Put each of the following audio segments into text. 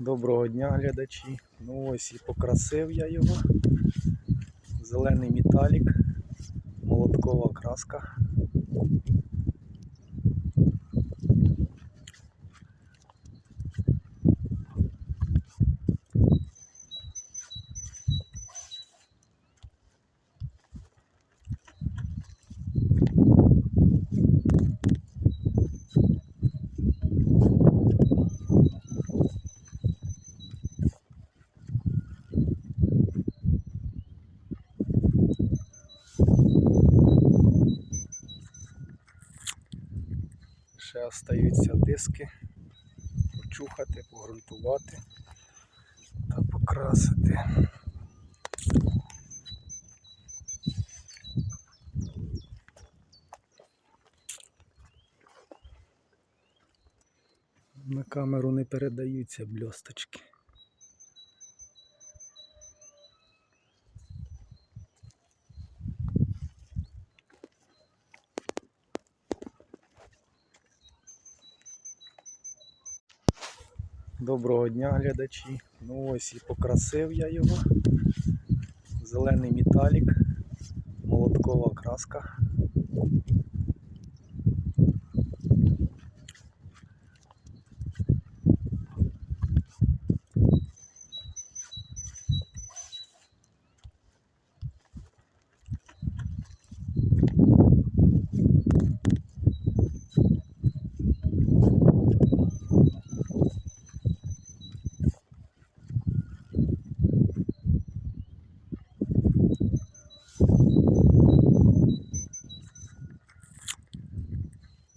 Доброго дня, глядачі. Ну ось і покрасив я його. Зелений металік, молоткова краска. Ще остаються диски. Почухати, погрунтувати та покрасити. На камеру не передаються бльосточки. Доброго дня, глядачі. Ну ось і покрасив я його. Зелений металік, молоткова краска.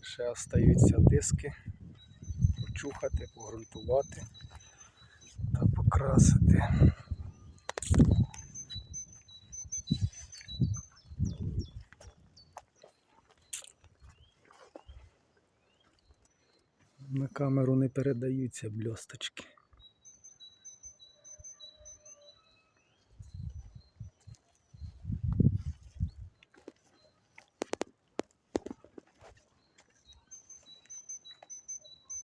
Ще остаються диски. Почухати, погрунтувати та покрасити. На камеру не передаються бльосточки.